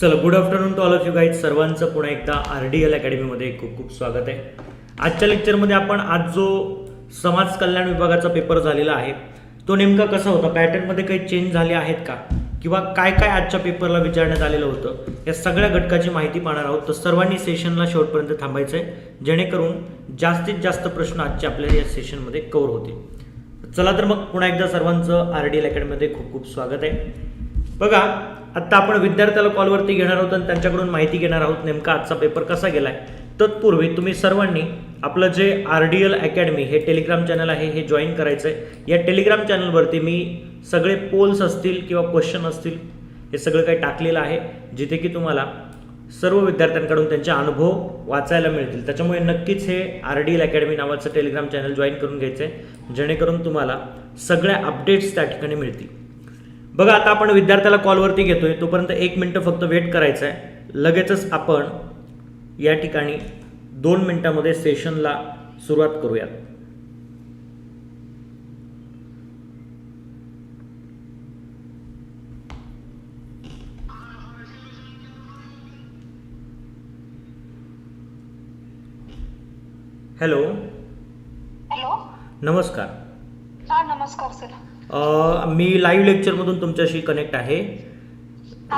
चला good afternoon to all of you guys सर्वांचं पुन्हा एकदा आर डी एल अकॅडमीमध्ये खूप खूप स्वागत आहे. आजच्या लेक्चरमध्ये आपण आज जो समाज कल्याण विभागाचा पेपर झालेला आहे तो नेमका कसा होता? पॅटर्नमध्ये काही चेंज झाले आहेत का? किंवा काय काय आजच्या पेपरला विचारण्यात आलेलं होतं? या सगळ्या घटकाची माहिती पाहणार आहोत. तर सर्वांनी सेशनला शेवटपर्यंत थांबायचं आहे जेणेकरून जास्तीत जास्त प्रश्न आजच्या आपल्या या सेशनमध्ये कव्हर होतील. चला तर मग पुन्हा एकदा सर्वांचं आर डी एल अकॅडमीमध्ये खूप खूप स्वागत आहे. बघा आत्ता आपण विद्यार्थ्याला कॉलवरती घेणार आहोत आणि त्यांच्याकडून माहिती घेणार आहोत नेमका आजचा पेपर कसा गेलाय. तत्पूर्वी तुम्ही सर्वांनी आपलं जे आर डी एल अकॅडमी हे टेलिग्राम चॅनल आहे हे जॉईन करायचं आहे या टेलिग्राम चॅनलवरती मी सगळे पोल्स असतील किंवा क्वेश्चन असतील हे सगळं काही टाकलेलं आहे जिथे की तुम्हाला सर्व विद्यार्थ्यांकडून त्यांचे अनुभव वाचायला मिळतील. त्याच्यामुळे नक्कीच हे आर डी एल अकॅडमी नावाचं टेलिग्राम चॅनल जॉईन करून घ्यायचं आहे जेणेकरून तुम्हाला सगळ्या अपडेट्स त्या ठिकाणी मिळतील. बघा आता आपण विद्यार्थ्याला कॉलवरती घेतोय. तोपर्यंत एक मिनटं फक्त वेट करायचं आहे लगेचच आपण या ठिकाणी दोन मिनटामध्ये सेशनला सुरुवात करूयात. हॅलो हॅलो नमस्कार. हा नमस्कार सर मी लाईव्ह लेक्चरमधून तुमच्याशी कनेक्ट आहे.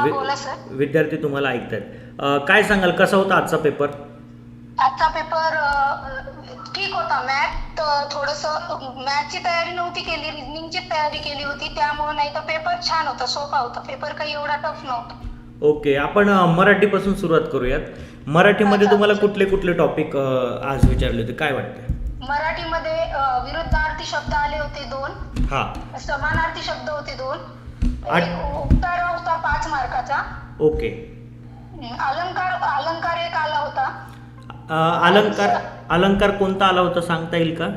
वि- बोला सर विद्यार्थी तुम्हाला ऐकतायत. अ, काय सांगाल कसा होता आजचा पेपर आजचा पेपर ठीक होता. मॅथ थोडस मॅथची तयारी नव्हती केली रिझनिंगची तयारी केली होती. त्यामुळे नाही तर पेपर छान होता सोपा होता. पेपर काही एवढा टफ नव्हता. ओके आपण मराठीपासून सुरुवात करूयात. मराठीमध्ये तुम्हाला कुठले कुठले टॉपिक आज विचारले होते? काय वाटतं मराठीमध्ये विरुद्धार्थी शब्द आले होते दोन. हां. समानार्थी शब्द होते दोन. आठ- एक उत्तर होता पाच मार्काचा. ओके. अलंकार अलंकार एक आला होता. अ, अलंकार अलंकार कोणता आला होता सांगता येईल का?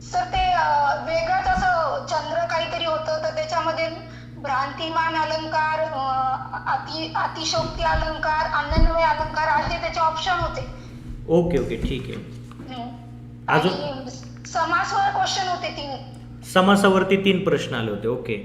सर ते अं, वेगळंच असं चंद्र काहीतरी होतं तर त्याच्यामध्ये भ्रांतिमान अलंकार अं, अति अतिशोक्ती अलंकार अन्यन्वय अलंकार असे त्याचे ऑप्शन होते. ओके ओके ठीक आहे. अजून? आणि समासवर क्वेश्चन होते तीन. समासावरती तीन प्रश्न आले होते ओके.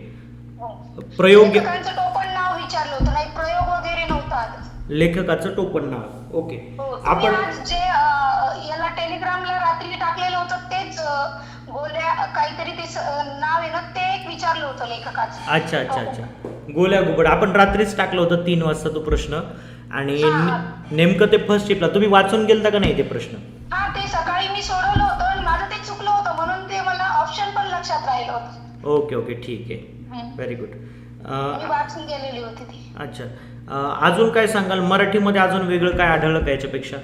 प्रयोग लेखकांचं टोपण नाव विचारलं होतं नाही प्रयोग वगैरे नव्हता आलं. लेखकाचं टोपण नाव ओके. हो, तुम्ही आपण आज जे अं, याला टेलिग्रामला रात्री टाकलेलं होतं तेच अं, गोल्या काहीतरी ते स- अं, नाव आहे ना ते एक विचारलं होतं लेखकाचं. अच्छा अच्छा अच्छा. गोल्या गुबड आपण रात्रीच टाकलं होतं तीन वाजता तो प्रश्न. आणि नेमकं ते फर्स्ट शिपला तुम्ही वाचून गेलता का नाही ते प्रश्न? हा ते सकाळी मी सोडवलं होतं आणि माझं ते चुकलं होतं म्हणून ते मला ऑप्शन पण लक्षात राहिलं होतं. ओके ओके ठीक आहे. हम्म. व्हेरी गुड मी वाचून गेलेली होती ती. अच्छा. अं, अजून काय सांगाल? मराठीमध्ये अजून वेगळं काय आढळलं का याच्यापेक्षा?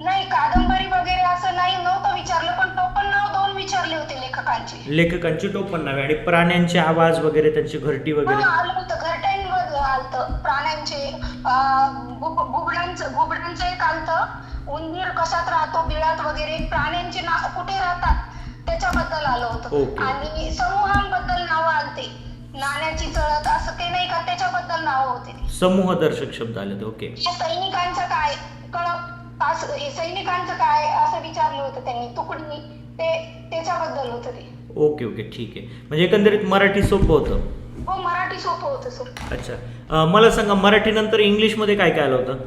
नाही कादंबरी वगैरे असं नाही नव्हतं विचारलं पण टोपण नाव दोन विचारले होते लेखकांचे. लेखकांची टोपण नावे आणि प्राण्यांचे आवाज वगैरे त्यांची घरटी हा वगैरे. आलं होतं प्राण्यांचे गुबडांचं एक आलतं उंदीर कशात राहतो बिळात वगैरे प्राण्यांचे ना कुठे राहतात त्याच्याबद्दल आलं. होतं. आणि समूहांबद्दल नावं आलते. नाण्याची चळत असं ते नाही का त्याच्याबद्दल नावं होते. समूह दर्शक शब्द आले होते ओके सैनिकांचं काय? कळप असं सैनिकांचं काय? असं विचारलं होतं त्यांनी तुकडी ते त्याच्याबद्दल होतं ते. ओके ओके ठीक आहे. म्हणजे एकंदरीत मराठी सोपं होतं. हो मराठी सोपं होतं सर. अच्छा. अं, मला सांगा मराठी नंतर इंग्लिशमध्ये काय काय आलं होतं?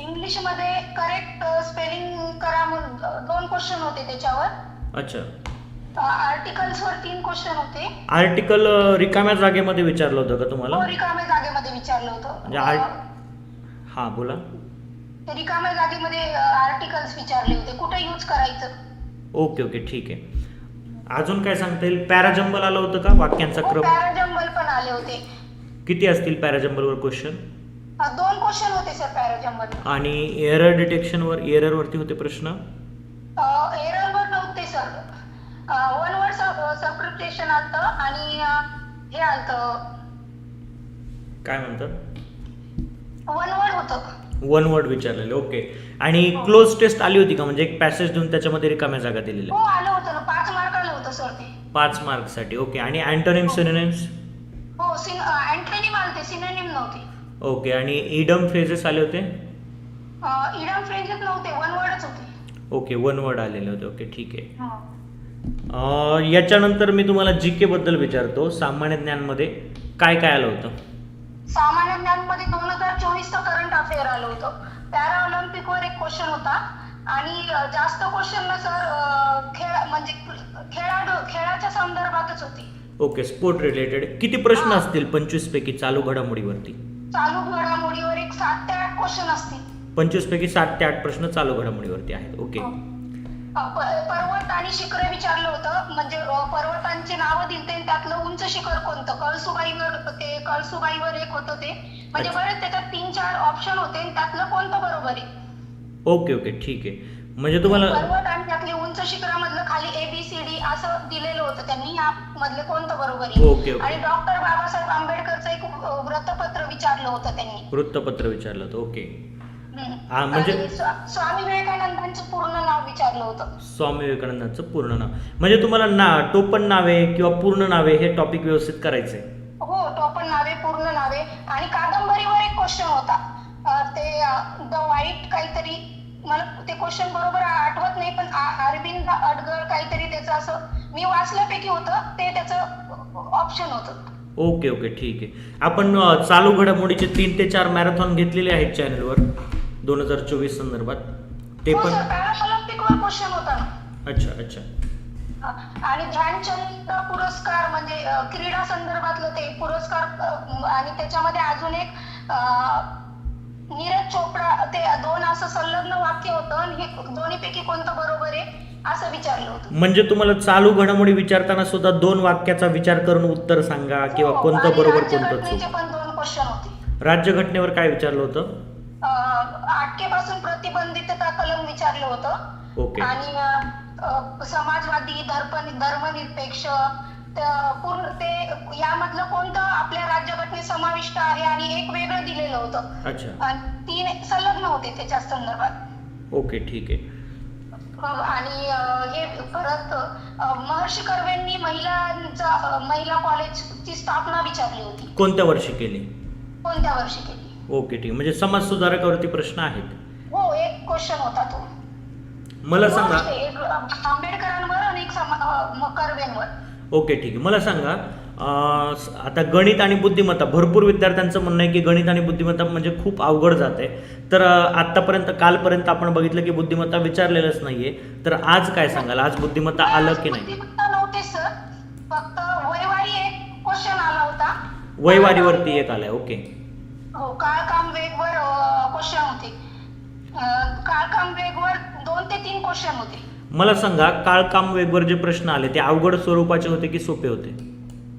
इंग्लिशमध्ये करेक्ट स्पेलिंग करा म्हणून दोन क्वेश्चन होते त्याच्यावर. अच्छा. आर्टिकल्स वर तीन क्वेश्चन होते. आर्टिकल रिकाम्या जागेमध्ये विचारलं होतं का तुम्हाला? हो, रिकाम्या जागेमध्ये विचारलं म्हणजे होतं आर्ट हां बोला. रिकाम्या जागेमध्ये आर्टिकल्स विचारले होते. कुठे यूज करायचं? ओके ओके ठीक आहे. अजून काय सांगता येईल? पॅराजंबल आलं होतं का वाक्यांचा क्रम? पॅराजंबल पण आले होते. किती असतील पॅराजंबलवर क्वेश्चन अ, दोन क्वेश्चन होते सर पॅराजंबल आणि एरर डिटेक्शनवर एररवरती होते प्रश्न? एररवर नव्हते सर वन वर्ड सबस्क्रिप्शन आलतं आणि अ, हे आलतं. काय म्हणतात वन वर्ड होतं. वन वर्ड विचारलेले ओके आणि क्लोज टेस्ट आली होती का? म्हणजे एक पॅसेज देऊन त्याच्यामध्ये रिकाम्या जागा हो दिलेल्या आलं होतं ना. पाच मार्क होतं पाच मार्कसाठी. ओके. आणि अँटोनिम सिनोनिम्स हो सिन अँटोनिम आलते सिनोनिम नव्हते. ओके. आणि इडम फ्रेजेस आले होते? इडम फ्रेंजेस नव्हते वन वर्डच होते. ओके. वन वर्ड आलेले होते. ओके ठीक आहे. हा. अं, याच्यानंतर मी तुम्हाला जी के बद्दल विचारतो. सामान्य ज्ञानमध्ये काय काय आलं होतं? सामान्य ज्ञानमध्ये दोन हजार चोवीसचं करंट अफेअर आलं होतं. पॅरा ऑलिम्पिक वर एक क्वेश्चन होता. आणि अं, जास्त क्वेश्चन ना सर म्हणजे खेळाडू खेळाच्या संदर्भातच होती. ओके स्पोर्ट रिलेटेड किती प्रश्न असतील पंचवीस पैकी चालू घडामोडीवरती? चालू घडामोडीवर एक सात ते आठ क्वेश्चन असतील. पंचवीस पैकी सात ते आठ प्रश्न चालू घडामोडीवरती आहेत. ओके प- पर्वत आणि शिखर विचारलं होतं. म्हणजे पर्वतांची नावं दिलते आणि त्यातलं उंच शिखर कोणतं? कळसुबाईवर ते कळसुबाईवर एक होतं ते. म्हणजे. बरेच त्याच्यात तीन चार ऑप्शन होते त्यातलं कोणतं बरोबर आहे? ओके ओके ठीक आहे. म्हणजे तुम्हाला पर्वत आणि त्यातले उंच शिखरामधलं खाली ए बी सी डी असं दिलेलं होतं त्यांनी. या मधलं कोणतं बरोबर ओके, आहे? ओके. आणि डॉक्टर बाबासाहेब आंबेडकरचं एक अ, वृत्तपत्र विचारलं होतं त्यांनी. वृत्तपत्र विचारलं होतं. ओके. हम्म. हा, म्हणजे- आणि स्वा- स्वामी विवेकानंदांचं पूर्ण नाव विचारलं होतं. स्वामी विवेकानंदांचं पूर्ण नाव. म्हणजे तुम्हाला ना टोपण नावे किंवा पूर्ण नावे हे टॉपिक व्यवस्थित करायचंय. हो टोपण नावे पूर्ण नावे. आणि कादंबरीवर एक क्वेश्चन होता. अं, ते द वाईट काहीतरी मला ते क्वेश्चन बरोबर आठवत नाही पण अरविंद अडगळ काहीतरी त्याचं असं मी वाचल्यापैकी होतं ते त्याचं ऑप्शन होतं. ओके ओके ठीक आहे. आपण चालू घडामोडीचे तीन ते चार मॅरेथॉन घेतलेले आहेत चॅनलवर दोन हजार चोवीस संदर्भात. ते हो पण क्वेश्चन होता. अच्छा अच्छा. आणि ध्यानचंद पुरस्कार म्हणजे क्रीडा संदर्भातलं ते पुरस्कार आणि त्याच्यामध्ये अजून एक नीरज चोपडा ते दोन असं संलग्न वाक्य होतं आणि हे दोन्हीपैकी कोणतं बरोबर आहे असं विचारलं होतं. म्हणजे तुम्हाला चालू घडामोडी विचारताना सुद्धा दोन वाक्याचा विचार करून उत्तर सांगा किंवा हो, कोणतं आणि बरोबर कोणतं राज्यघटनेचे चूक? पण दोन क्वेश्चन होते. राज्यघटनेवर काय विचारलं होतं? अटकेपासून प्रतिबंधितता कलम विचारलं होतं. ओके. आणि अं, अं, समाजवादी धर्म धर्मनिरपेक्ष पूर्ण ते यामधलं कोणतं आपल्या राज्यघटनेत समाविष्ट आहे आणि एक वेगळं दिलेलं होतं. अच्छा. आणि तीन संलग्न होते त्याच्या संदर्भात. ओके ठीक आहे. आणि अं, हे परत अं, महर्षी कर्वेंनी महिलांचा अं, महिला कॉलेजची स्थापना विचारली होती. कोणत्या वर्षी केली? कोणत्या वर्षी केली? ओके ठीक म्हणजे समाज सुधारकावरती प्रश्न आहेत. हो एक क्वेश्चन होता तो. मला सांगा. एक आंबेडकरांवर आणि एक समा- अं, कर्वेंवर. ओके ठीक आहे. मला सांगा आता गणित आणि बुद्धिमत्ता भरपूर विद्यार्थ्यांचं म्हणणं आहे की गणित आणि बुद्धिमत्ता म्हणजे खूप अवघड जाते तर अं, आत्तापर्यंत कालपर्यंत आपण बघितलं की बुद्धिमत्ता विचारलेलंच नाहीये. तर आज काय सांगाल? आज बुद्धिमत्ता आलं की नाही? वयवारी एक क्वेश्चन आला होता. वयवारीवरती एक आलाय ओके. हो काळकाम वेगवर क्वेश्चन होते. काळकाम वेगवर दोन ते तीन क्वेश्चन होते. मला सांगा काळ काम वेगवर जे प्रश्न आले ते अवघड स्वरूपाचे होते की सोपे होते?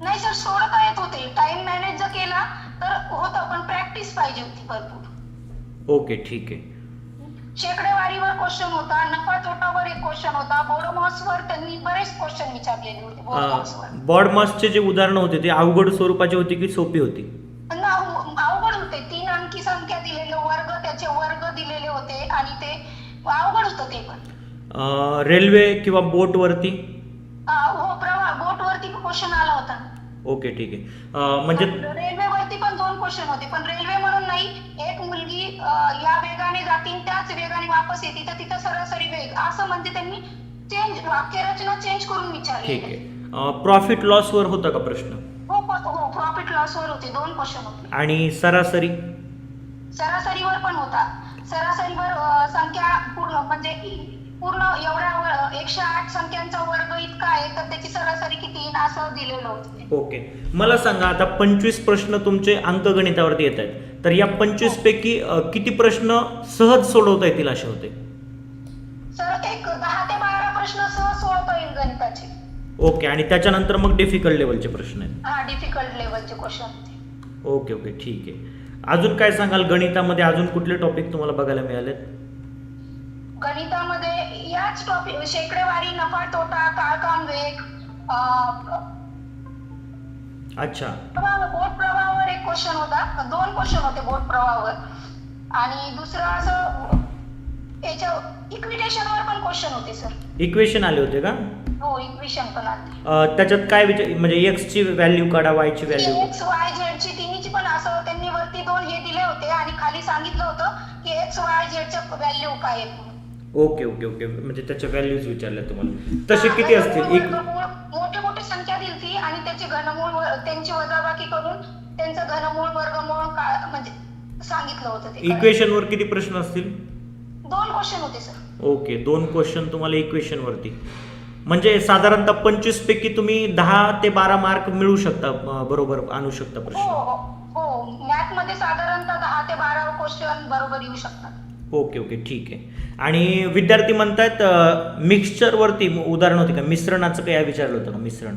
नाही सर सोडता येत होते. टाइम मॅनेज जर केला तर होतं पण प्रॅक्टिस पाहिजे होती भरपूर. ओके ठीक आहे. शेकडेवारीवर क्वेश्चन होता नफा तोटावर एक क्वेश्चन होता. बोडोमॉसवर त्यांनी बरेच क्वेश्चन विचारलेले होते बॉडमासचे जे उदाहरणं होते ते अवघड स्वरूपाचे होते की सोपी होती? अवघड होते. तीन अंकी संख्या दिलेले वर्ग त्याचे वर्ग दिलेले होते आणि ते अवघड होतं ते पण. रेल्वे किंवा बोटवरती? हो प्रवाह बोटवरती क्वेश्चन आला होता. ओके ठीक आहे. म्हणजे रेल्वेवरती पण दोन क्वेश्चन होते. पण रेल्वे म्हणून नाही एक मुलगी या वेगाने जातील त्याच वेगाने वापस येते. तर तिथं सरासरी वेग. असं म्हणजे त्यांनी चेंज वाक्यरचना चेंज करून विचारली. ठीक आहे. प्रॉफिट लॉसवर होता का प्रश्न? हो हो प्रॉफिट लॉसवर होते. दोन क्वेश्चन होते. आणि सरासरी? सरासरीवर पण होता. सरासरीवर संख्या पूर्ण म्हणजे पूर्ण एवढ्या एकशे आठ संख्यांचा वर्ग इतका आहे तर त्याची सरासरी किती येईल असं दिलेलं होतं. ओके. मला सांगा आता पंचवीस प्रश्न तुमचे अंकगणितावरती येत आहेत तर या पंचवीस पैकी किती प्रश्न सहज सोडवता येतील असे होते? सर एक दहा ते बारा प्रश्न सहज सोडवता येईल गणिताचे. ओके. आणि त्याच्यानंतर मग डिफिकल्ट लेवलचे प्रश्न आहेत. हा डिफिकल्ट लेवलचे क्वेश्चन ओके ओके. ठीक आहे. अजून काय सांगाल? गणितामध्ये अजून कुठले टॉपिक तुम्हाला बघायला मिळालेत? गणितामध्ये याच टॉपिक शेकडेवारी नफा तोटा काळकाम वेग अच्छा. बोट प्रवाहावर एक क्वेश्चन होता. दोन क्वेश्चन होते बोट प्रवाहावर. आणि दुसरं असं याच्या इक्विटेशनवर पण क्वेश्चन होते सर इक्वेशन आले होते का? हो इक्वेशन पण आले. त्याच्यात काय विचार म्हणजे एक्सची व्हॅल्यू काढा वायची व्हॅल्यू एक्स वाय झेडची तिन्हीची पण असं त्यांनी वरती दोन हे दिले होते आणि खाली सांगितलं होतं की एक्स वाय झेडचं व्हॅल्यू काय आहे. Okay okay okay. म्हणजे त्याच्या व्हॅल्यूज विचारल्या तुम्हाला. तसे किती असतील? एक मोठे मोठे संख्या दिली ती आणि त्याची घनमूळ त्यांची वजाबाकी करून त्यांचं घनमूळ वर्गमूळ सांगितलं होतं ते. इक्वेशनवर किती प्रश्न असतील? दोन क्वेश्चन होते सर ओके दोन क्वेश्चन तुम्हाला इक्वेशनवरती म्हणजे साधारणतः पंचवीस पैकी तुम्ही दहा ते बारा मार्क मिळू शकता बरोबर आणू शकता हो प्रश्न. हो हो मॅथमध्ये साधारणतः दहा ते बारा क्वेश्चन बरोबर येऊ शकतात. ओके ओके ठीक आहे. आणि विद्यार्थी म्हणतात मिक्सचरवरती उदाहरण होते का? मिश्रणाचं काय विचारलं होतं का? मिश्रण.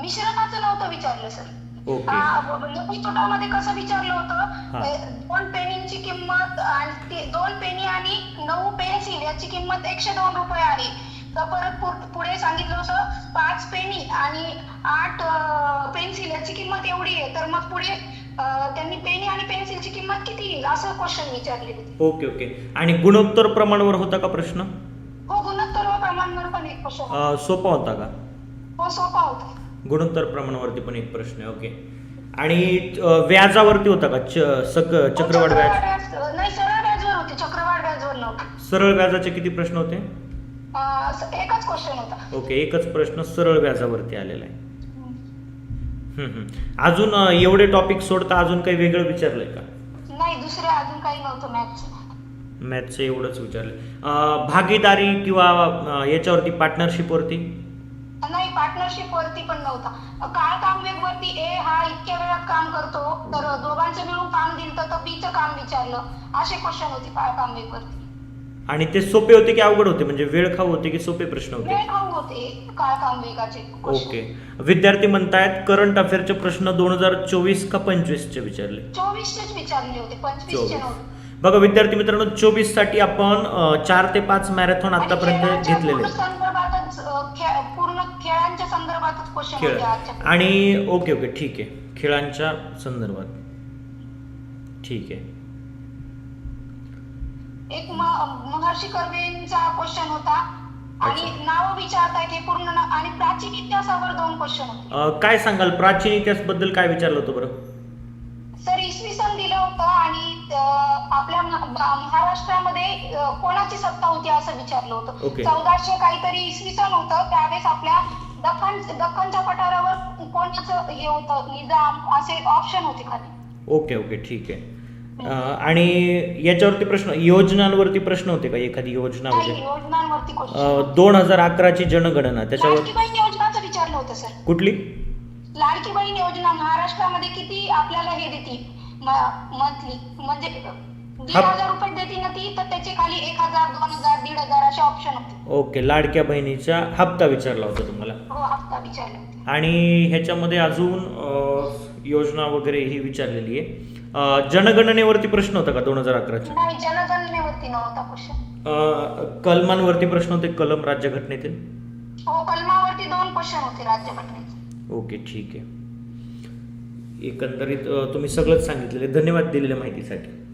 मिश्रणाचं नव्हतं विचारलं सर. मध्ये कसं विचारलं. होतं? दोन पेनींची किंमत आणि दोन पेनी आणि नऊ पेन्सिल याची किंमत एकशे दोन रुपये आहे. तर परत पुढे सांगितलं होतं पाच पेनी आणि आठ पेन्सिल याची किंमत एवढी आहे. तर मग पुढे त्यांनी पेनी आणि पेन्सिलची किंमत किती येईल? असं क्वेश्चन विचारले होते. Okay okay. आणि गुणोत्तर प्रमाणावर होता का प्रश्न? हो गुणोत्तर व प्रमाणवर पण एक क्वेश्चन अं, सोपा होता का? हो सोपा होता. गुणोत्तर प्रमाणावरती पण एक प्रश्न आहे. ओके. आणि अं, व्याजावरती होता का? च सक हो, चक्रवाढ व्याज? व्याज नाही सरळ व्याजवर होते. चक्रवाढ व्याजवर नव्हते. सरळ व्याजाचे किती प्रश्न होते? अ, स- एकच क्वेश्चन होता. ओके एकच प्रश्न सरळ व्याजावरती आलेला आहे. अजून एवढे टॉपिक सोडता अजून काही वेगळं विचारलंय का? नाही दुसरे अजून काही नव्हतं मॅथचं मॅथचं एवढंच विचारलं भागीदारी किंवा याच्यावरती पार्टनरशिपवरती नाही पार्टनरशिप वरती पण नव्हता. काळ काम वेग वरती ए हा इतक्या वेळात काम करतो तर दोघांचं मिळून काम दिलं तर बीचं काम विचारलं. असे क्वेश्चन होते काळ काम वेग वरती. आणि ते सोपे होते की अवघड होते? म्हणजे वेळ खाऊ होते की सोपे प्रश्न होते. ओके. विद्यार्थी म्हणतायत करंट अफेअरचे प्रश्न दोन हजार चोवीस का पंचवीसचे विचारले? चोवीस बघा विद्यार्थी मित्रांनो चोवीससाठी आपण चार ते पाच मॅरेथॉन आतापर्यंत घेतलेले खेळ- आणि ओके ओके ठीक आहे. खेळांच्या संदर्भात. ठीक आहे. एक महर्षी कर्वेंचा क्वेश्चन होता. आणि. नाव विचारतायत हे पूर्ण नाव आणि प्राचीन इतिहासावर दोन क्वेश्चन होते. अं, काय सांगाल? प्राचीन इतिहासबद्दल काय विचारलं होतं बरं? सर इसवी सन दिलं होतं आणि अं, आपल्या महाराष्ट्रामध्ये अं, कोणाची सत्ता होती असं विचारलं होतं. ओके. चौदाशे काहीतरी इसवी सन होतं. त्यावेळेस आपल्या दख्खन दख्खनच्या पठारावर कोणाचं हे होतं? निजाम असे ऑप्शन होते खाली. Okay okay. ठीक आहे. आणि याच्यावरती प्रश्न योजनांवरती प्रश्न होते का एखादी योजना वगैरे? दोन हजार अकराची जनगणना त्याच्यावर विचारलं होतं सर. कुठली? लाडकी बहीण योजना महाराष्ट्रामध्ये किती आपल्याला हे देते? मंथली म्हणजे दीड हप- हजार रुपये देते ना ती तर त्याचे खाली एक हजार दोन हजार दीड हजार असे ऑप्शन होते. ओके लाडक्या बहिणीचा हप्ता विचारला होता तुम्हाला. आणि ह्याच्यामध्ये अजून योजना वगैरे ही विचारलेली आहे. जनगणनेवरती प्रश्न होता का दोन हजार अकराचा? नाही जनगणनेवरती नव्हता क्वेश्चन कलमांवरती प्रश्न होते कलम राज्यघटनेतील? हो कलमावरती दोन क्वेश्चन होते राज्यघटनेचे. ओके ठीक आहे. एकंदरीत अं, तुम्ही सगळंच सांगितलेले धन्यवाद दिलेल्या माहितीसाठी.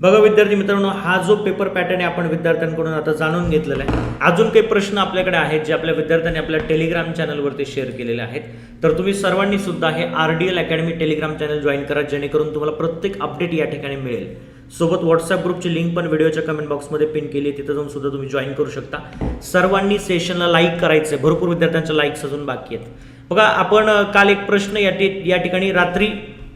बघा विद्यार्थी मित्रांनो हा जो पेपर पॅटर्न आहे आपण विद्यार्थ्यांकडून आता जाणून घेतलेला आहे. अजून काही प्रश्न आपल्याकडे आहेत जे आपल्या विद्यार्थ्यांनी आपल्या टेलिग्राम चॅनलवरती शेअर केलेले आहेत. तर तुम्ही सर्वांनी सुद्धा हे R D L academy Telegram channel join करा जेणेकरून तुम्हाला प्रत्येक अपडेट या ठिकाणी मिळेल. सोबत व्हॉट्सअप ग्रुपची लिंक पण व्हिडिओच्या कमेंट बॉक्समध्ये पिन केली तिथं जाऊन सुद्धा तुम्ही जॉईन करू शकता. सर्वांनी सेशनला लाईक करायचं आहे भरपूर विद्यार्थ्यांच्या लाईक्स अजून बाकी आहेत. बघा आपण काल एक प्रश्न या टी या ठिकाणी रात्री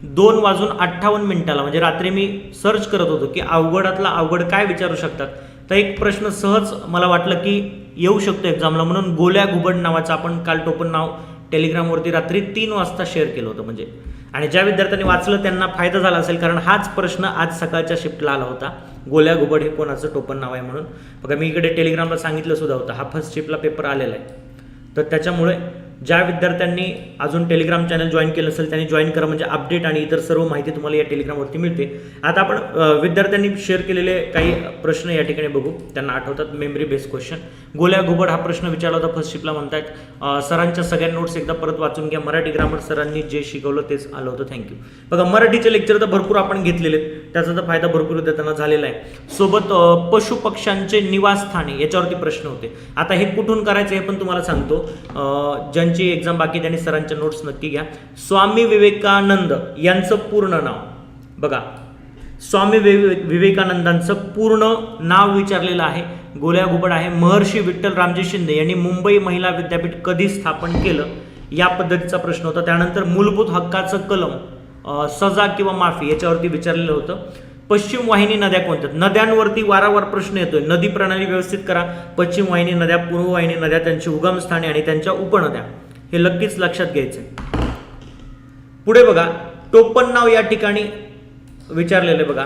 दोन वाजून अठ्ठावन्न मिनिटाला म्हणजे रात्री मी सर्च करत होतो की अवघडातला अवघड काय विचारू शकतात. तर एक प्रश्न सहज मला वाटलं की येऊ शकतो एक्झामला म्हणून गोल्या घुबड नावाचं आपण काल टोपण नाव टेलिग्रामवरती रात्री तीन वाजता शेअर केलं होतं म्हणजे. आणि ज्या विद्यार्थ्यांनी वाचलं त्यांना फायदा झाला असेल कारण हाच प्रश्न आज सकाळच्या शिफ्टला आला होता. गोल्या घुबड हे कोणाचं टोपण नाव आहे म्हणून. बघा मी इकडे टेलिग्रामला सांगितलं सुद्धा होतं. हा फर्स्ट शिफ्टला पेपर आलेला आहे. तर त्याच्यामुळे ज्या विद्यार्थ्यांनी अजून टेलिग्राम चॅनल जॉईन केलं असेल त्यांनी जॉईन करा म्हणजे अपडेट आणि इतर सर्व माहिती तुम्हाला या टेलिग्रामवरती मिळते. आता आपण विद्यार्थ्यांनी शेअर केलेले काही प्रश्न या ठिकाणी बघू. त्यांना आठवतात मेमरी बेस्ड क्वेश्चन गोल्या घुबड हा प्रश्न विचारला होता फर्स्ट शिपला म्हणतात सरांच्या सगळ्या नोट्स एकदा परत वाचून घ्या. मराठी ग्रामर सरांनी जे शिकवलं तेच आलं होतं. थँक्यू बघा मराठीचे लेक्चर तर भरपूर आपण घेतलेले आहेत. त्याचा तर फायदा भरपूर विद्यार्थ्यांना झालेला आहे. सोबत पशु पक्ष्यांचे निवासस्थाने याच्यावरती प्रश्न होते. आता हे कुठून करायचं हे पण तुम्हाला सांगतो. ज्या ज्यांची एक्झाम बाकी त्यांनी सरांच्या नोट्स नक्की घ्या. स्वामी विवेकानंद यांचं पूर्ण नाव. बघा. स्वामी विवे विवेकानंदांचं पूर्ण नाव विचारलेलं आहे. गोल्या घुबड आहे. महर्षी विठ्ठल रामजी शिंदे यांनी मुंबई महिला विद्यापीठ कधी स्थापन केलं? या पद्धतीचा प्रश्न होता. त्यानंतर मूलभूत हक्काचं कलम सजा किंवा माफी याच्यावरती विचारलेलं होतं. पश्चिम वाहिनी नद्या कोणत्या? नद्यांवरती वारंवार प्रश्न येतोय. नदी प्रणाली व्यवस्थित करा. पश्चिम वाहिनी नद्या पूर्व वाहिनी नद्या त्यांची उगमस्थाने आणि त्यांच्या उपनद्या. हे नक्कीच लक्षात घ्यायचे पुढे बघा टोपण नाव या ठिकाणी विचारलेले बघा.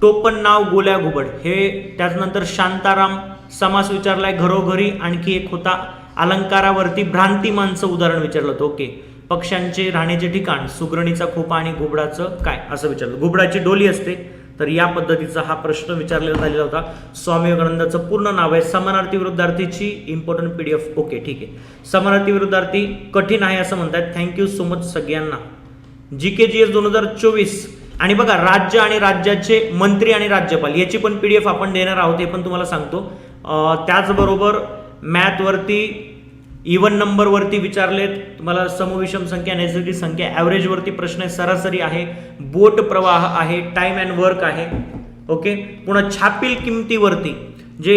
टोपण नाव गोल्या घुबड. हे त्याच्यानंतर शांताराम समास विचारलाय. घरोघरी आणखी एक होता. अलंकारावरती भ्रांतिमानचं उदाहरण विचारलं होतं. ओके. पक्ष्यांचे राहण्याचे ठिकाण सुगरणीचा खोपा आणि घुबडाचं काय? असं विचारलं. घुबडाची डोली असते. तर या पद्धतीचा हा प्रश्न विचारलेला झालेला होता. स्वामी विवेकानंदाचं पूर्ण नाव आहे समानार्थी विरुद्धार्थीची important P D F okay ठीक आहे. समानार्थी विरुद्धार्थी कठीण आहे असं म्हणतात थँक्यू सो मच सगळ्यांना. जी के जी एस दोन हजार चोवीस. आणि बघा राज्य आणि राज्याचे मंत्री आणि राज्यपाल याची पण पी डी एफ आपण देणार आहोत हे पण तुम्हाला सांगतो. त्याचबरोबर मॅथवरती इवन नंबरवरती विचारलेत तुम्हाला समविषम संख्या नैसर्गिक संख्या ॲव्हरेजवरती प्रश्न आहे सरासरी आहे बोट प्रवाह आहे टाईम अँड वर्क आहे. ओके पुन्हा छापील किमतीवरती जे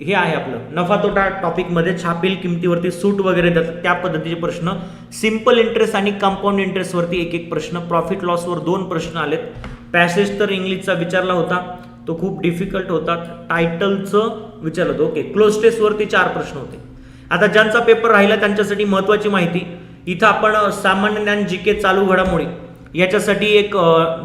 हे आहे आपलं नफा तोटा टॉपिकमध्ये छापील किमतीवरती सूट वगैरे देतात त्या पद्धतीचे प्रश्न. सिंपल इंटरेस्ट आणि कंपाऊंड इंटरेस्टवरती एक एक प्रश्न प्रॉफिट लॉसवर दोन प्रश्न आलेत. पॅसेज तर इंग्लिशचा विचारला होता तो खूप डिफिकल्ट होता. टायटलचं विचारलं होतं ओके क्लोज टेस्टवरती चार प्रश्न होते. आता ज्यांचा पेपर राहिला त्यांच्यासाठी महत्त्वाची माहिती. इथं आपण सामान्य ज्ञान जी के चालू घडामोडी याच्यासाठी एक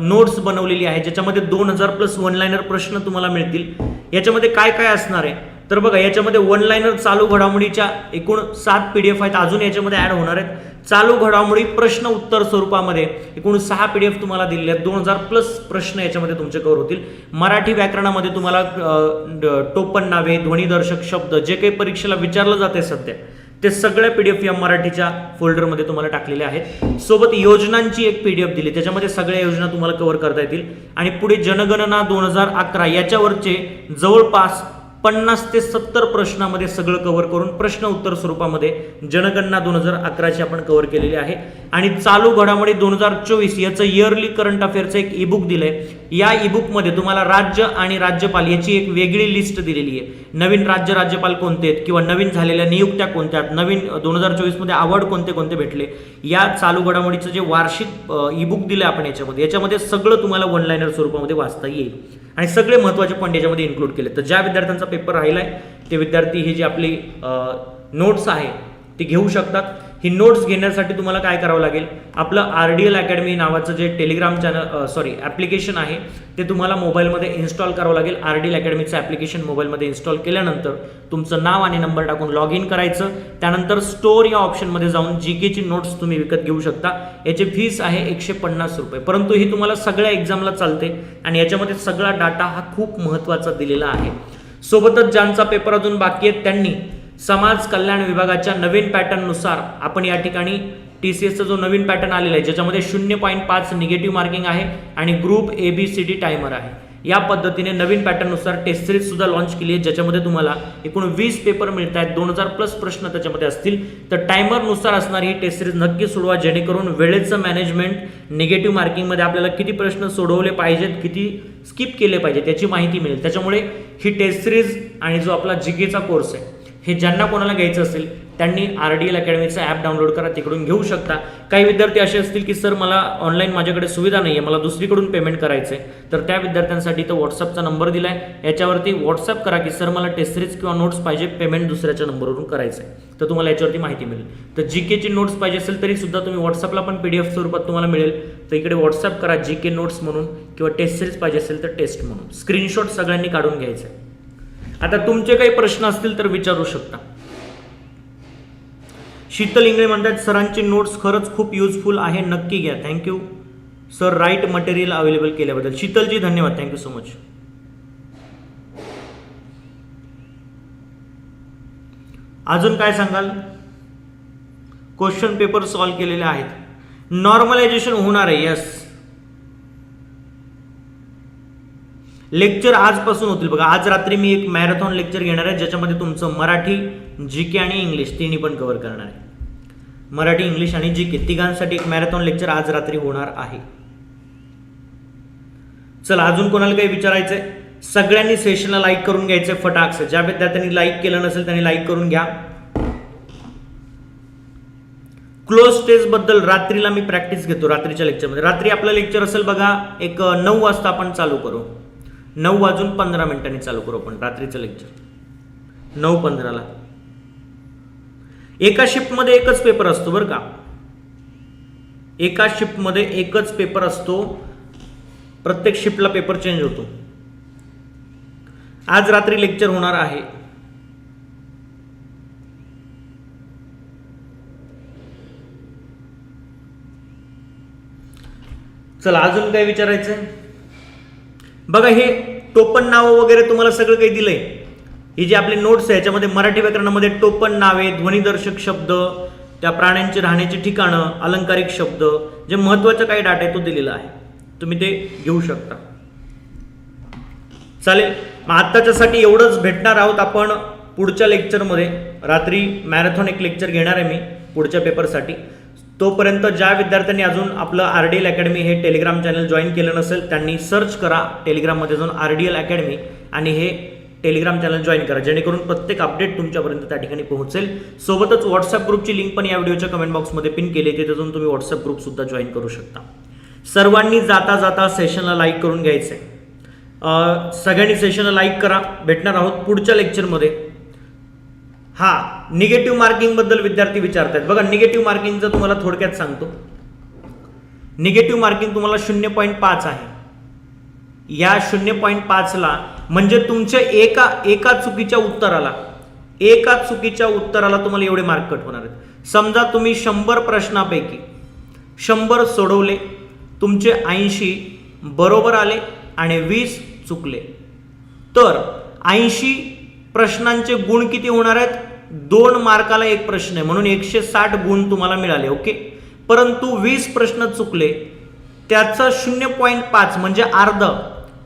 नोट्स बनवलेली आहे ज्याच्यामध्ये दोन हजार प्लस वन लाईनर प्रश्न तुम्हाला मिळतील. याच्यामध्ये काय काय असणार आहे? तर बघा याच्यामध्ये वन लाईनर चालू घडामोडीच्या एकूण सात पी डी एफ आहेत. अजून याच्यामध्ये ॲड होणार आहेत. चालू घडामोडी प्रश्न उत्तर स्वरूपामध्ये. एकूण सहा पी डी एफ तुम्हाला दिलेले आहेत. दोन हजार प्लस प्रश्न याच्यामध्ये तुमचे कव्हर होतील. मराठी व्याकरणामध्ये तुम्हाला टोपण नावे ध्वनिदर्शक शब्द जे काही परीक्षेला विचारलं जाते सध्या ते सगळ्या पी डी एफ या मराठीच्या फोल्डरमध्ये तुम्हाला टाकलेले आहेत. सोबत योजनांची एक पी डी एफ दिली. त्याच्यामध्ये सगळ्या योजना तुम्हाला कव्हर करता येतील. आणि पुढे जनगणना दोन हजार अकरा याच्यावरचे जवळपास पन्नास ते सत्तर प्रश्नामध्ये सगळं कव्हर करून प्रश्न उत्तर स्वरूपामध्ये जनगणना दोन हजार अकराची आपण कव्हर केलेली आहे. आणि चालू घडामोडी दोन हजार चोवीस याचं इयरली करंट अफेअरचं एक ईबुक दिलंय. या ईबुकमध्ये तुम्हाला राज्य आणि राज्यपाल याची एक वेगळी लिस्ट दिलेली आहे. नवीन राज्य राज्यपाल कोणते आहेत किंवा नवीन झालेल्या नियुक्त्या कोणत्या आहेत? नवीन दोन हजार चोवीसमध्ये अवॉर्ड कोणते कोणते भेटले? या चालू घडामोडीचं जे वार्षिक ईबुक दिलं आपण याच्यामध्ये याच्यामध्ये सगळं तुम्हाला वनलाईनर स्वरूपामध्ये वाचता येईल. आणि सगळे महत्त्वाचे पॉईंट याच्यामध्ये इन्क्लूड केले तर ज्या विद्यार्थ्यांचा पेपर राहिला आहे ते विद्यार्थी ही जी आपली नोट्स आहे ती घेऊ शकतात. ही नोट्स घेण्यासाठी तुम्हाला काय करावं लागेल? आपलं आर डी एल अकॅडमी नावाचं जे टेलिग्राम चॅनल सॉरी ॲप्लिकेशन आहे ते तुम्हाला मोबाईलमध्ये इन्स्टॉल करावं लागेल. आर डी एल अकॅडमीचं ॲप्लिकेशन मोबाईलमध्ये इन्स्टॉल केल्यानंतर तुमचं नाव आणि नंबर टाकून लॉग इन करायचं. त्यानंतर स्टोर या ऑप्शनमध्ये जाऊन जी केची नोट्स तुम्ही विकत घेऊ शकता. याची फीस आहे एकशे पन्नास रुपये. परंतु ही तुम्हाला सगळ्या एक्झामला चालते आणि याच्यामध्ये सगळा डाटा हा खूप महत्त्वाचा दिलेला आहे. सोबतच ज्यांचा पेपर अजून बाकी आहेत त्यांनी समाज कल्याण विभागाच्या नवीन पॅटर्ननुसार आपण या ठिकाणी टी सी एसचा जो नवीन पॅटर्न आलेला आहे ज्याच्यामध्ये शून्य पॉईंट पाच निगेटिव्ह मार्किंग आहे आणि group A B C D timer आहे. या पद्धतीने नवीन पॅटर्ननुसार टेस्ट सिरीजसुद्धा लॉन्च केली आहे ज्याच्यामध्ये तुम्हाला एकूण वीस पेपर मिळत आहेत. दोन हजार प्लस प्रश्न त्याच्यामध्ये असतील. तर टायमरनुसार असणारी ही टेस्ट सिरीज नक्की सोडवा जेणेकरून वेळेचं मॅनेजमेंट निगेटिव्ह मार्किंगमध्ये आपल्याला किती प्रश्न सोडवले पाहिजेत किती स्किप केले पाहिजेत याची माहिती मिळेल. त्याच्यामुळे ही टेस्ट सिरीज आणि जो आपला जिकेचा कोर्स आहे हे ज्यांना कोणाला घ्यायचं असेल त्यांनी आर डी एल अकॅडमीचं ॲप डाउनलोड करा तिकडून घेऊ शकता. काही विद्यार्थी असे असतील की सर मला ऑनलाईन माझ्याकडे सुविधा नाही आहे मला दुसरीकडून पेमेंट करायचं आहे तर त्या विद्यार्थ्यांसाठी तर व्हॉट्सअपचा नंबर दिला आहे याच्यावरती व्हॉट्सअप करा की सर मला टेस्ट सिरीज किंवा नोट्स पाहिजे पेमेंट दुसऱ्याच्या नंबरवरून करायचं आहे तर तुम्हाला याच्यावरती माहिती मिळेल. तर जी केची नोट्स पाहिजे असेल तरी सुद्धा तुम्ही व्हॉट्सअपला पण पी डी एफ स्वरूपात तुम्हाला मिळेल. तर इकडे व्हॉट्सअप करा जी के नोट्स म्हणून किंवा टेस्ट सिरीज पाहिजे असेल तर टेस्ट म्हणून. स्क्रीनशॉट सगळ्यांनी काढून घ्यायचं आहे आता तुमचे काही प्रश्न असतील तर विचारू शकता. शीतल इंगळे म्हणतात सरांची नोट्स खरंच खूप युजफुल आहे नक्की घ्या. Thank you sir right material available केल्याबद्दल. शीतलजी धन्यवाद. थँक्यू सो मच अजून काय सांगाल? क्वेश्चन पेपर सॉल्व केलेले आहेत. नॉर्मलायझेशन होणार आहे यस लेक्चर आजपासून होतील. बघा आज रात्री मी एक मॅरेथॉन लेक्चर घेणार आहे ज्याच्यामध्ये तुमचं मराठी जी के आणि इंग्लिश तिन्ही पण कव्हर करणार आहे. मराठी इंग्लिश आणि जी के तिघांसाठी एक मॅरेथॉन लेक्चर आज रात्री होणार आहे. चला अजून कोणाला काही विचारायचंय? सगळ्यांनी सेशनला लाईक करून घ्यायचंय फटाक्स ज्या विद्यार्थ्यांनी लाईक केलं नसेल त्यांनी लाईक करून घ्या. क्लोज टेस्टबद्दल रात्रीला मी प्रॅक्टिस घेतो रात्रीच्या लेक्चरमध्ये रात्री आपलं लेक्चर असेल बघा एक नऊ वाजता आपण चालू करू. नऊ वाजून पंधरा मिनिटांनी चालू करू आपण रात्रीचं लेक्चर नऊ पंधराला. एका शिफ्टमध्ये एकच पेपर असतो बरं का. एका शिफ्टमध्ये एकच पेपर असतो. प्रत्येक शिफ्टला पेपर चेंज होतो. आज रात्री लेक्चर होणार आहे. चला अजून काय विचारायचं आहे बघा हे टोपण नावं वगैरे तुम्हाला सगळं काही दिलंय. हे जे आपले नोट्स आहे याच्यामध्ये मराठी व्याकरणामध्ये टोपण नावे ध्वनिदर्शक शब्द त्या प्राण्यांची राहण्याची ठिकाणं अलंकारिक शब्द जे महत्त्वाचा काही डाटा आहे तो दिलेला आहे. तुम्ही ते घेऊ शकता. चालेल मग आत्ताच्यासाठी एवढंच भेटणार आहोत आपण पुढच्या लेक्चरमध्ये रात्री मॅरेथॉन एक लेक्चर घेणार आहे मी पुढच्या पेपरसाठी तोपर्यंत ज्या विद्यार्थ्यांनी अजून आपलं आर डी एल अकॅडमी हे टेलिग्राम चॅनल जॉईन केलं नसेल त्यांनी सर्च करा टेलिग्राममध्ये जाऊन आर डी एल अकॅडमी आणि हे टेलिग्राम चॅनल जॉईन करा जेणेकरून प्रत्येक अपडेट तुमच्यापर्यंत त्या ठिकाणी पोहोचेल. सोबतच व्हॉट्सअप ग्रुपची लिंक पण या व्हिडिओच्या कमेंट बॉक्समध्ये पिन केली आहे तिथे जाऊन तुम्ही व्हॉट्सअप ग्रुपसुद्धा जॉईन करू शकता. सर्वांनी जाता जाता सेशनला लाईक करून घ्यायचं आहे सगळ्यांनी सेशनला लाईक करा. भेटणार आहोत पुढच्या लेक्चरमध्ये हा निगेटिव्ह मार्किंगबद्दल विद्यार्थी आहेत बघा निगेटिव्ह मार्किंगचं तुम्हाला थोडक्यात सांगतो. निगेटिव्ह मार्किंग तुम्हाला शून्य पॉईंट पाच आहे. या शून्य पॉईंट पाचला म्हणजे तुमच्या एका एका चुकीच्या उत्तराला एका चुकीच्या उत्तराला तुम्हाला एवढे मार्क कट होणार आहेत. समजा तुम्ही शंभर प्रश्नापैकी शंभर सोडवले तुमचे ऐंशी बरोबर आले आणि वीस चुकले. तर ऐंशी प्रश्नांचे गुण किती होणार आहेत? दोन मार्काला एक प्रश्न आहे. म्हणून एकशे साठ गुण तुम्हाला मिळाले ओके? परंतु वीस प्रश्न चुकले. त्याचं शून्य पॉईंट पाच म्हणजे अर्ध.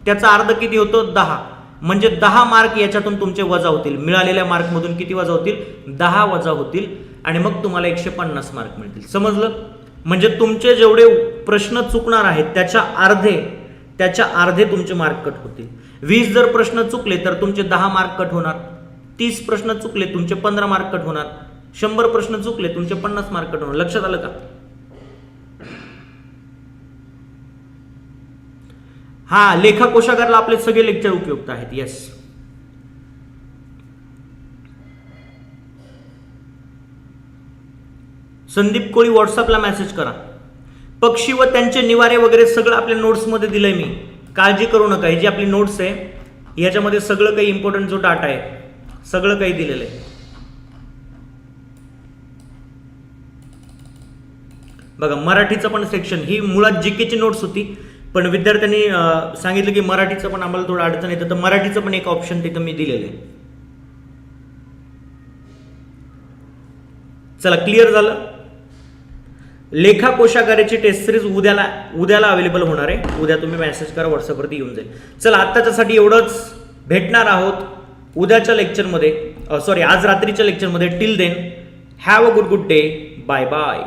त्याचा अर्ध किती होतो? दहा. म्हणजे दहा मार्क याच्यातून तुमचे वजा होतील. मिळालेल्या मार्कमधून किती वजा होतील? दहा वजा होतील. आणि मग तुम्हाला एकशे पन्नास मार्क मिळतील. समजलं? म्हणजे तुमचे जेवढे प्रश्न चुकणार आहेत त्याच्या अर्धे त्याच्या अर्धे तुमचे मार्क कट होतील. वीस जर प्रश्न चुकले तर तुमचे दहा मार्क कट होणार. तीस प्रश्न चुकले तुमचे पंधरा मार्क कट होणार. शंभर प्रश्न चुकले तुमचे पन्नास मार्क कट होणार. लक्षात आलं का? हा लेखा कोशागारला आपले सगळे लेक्चर उपयुक्त आहेत. येस संदीप कोळी व्हॉट्सअपला मेसेज करा. पक्षी व त्यांचे निवारे वगैरे सगळं आपल्या नोट्समध्ये दिलंय मी. काळजी करू नका. ही जी आपली नोट्स आहे याच्यामध्ये सगळं काही इम्पॉर्टंट जो डाटा आहे सगळं काही दिलेलं आहे. बघा मराठीचं पण सेक्शन ही मुळात जी केची नोट्स होती पण विद्यार्थ्यांनी सांगितलं की मराठीचं पण आम्हाला थोडं अडचण येतं तर मराठीचं पण एक ऑप्शन तिथं मी दिलेलं आहे. चला क्लिअर झालं? लेखा कोशागाराची टेस्ट सिरीज उद्याला उद्याला अवेलेबल होणार आहे. उद्या तुम्ही मेसेज करा व्हॉट्सअपवरती येऊन जाईल. चला आत्ताच्यासाठी एवढंच भेटणार आहोत. उद्याच्या लेक्चरमध्ये सॉरी आज रात्रीच्या लेक्चरमध्ये till then have a good good day bye bye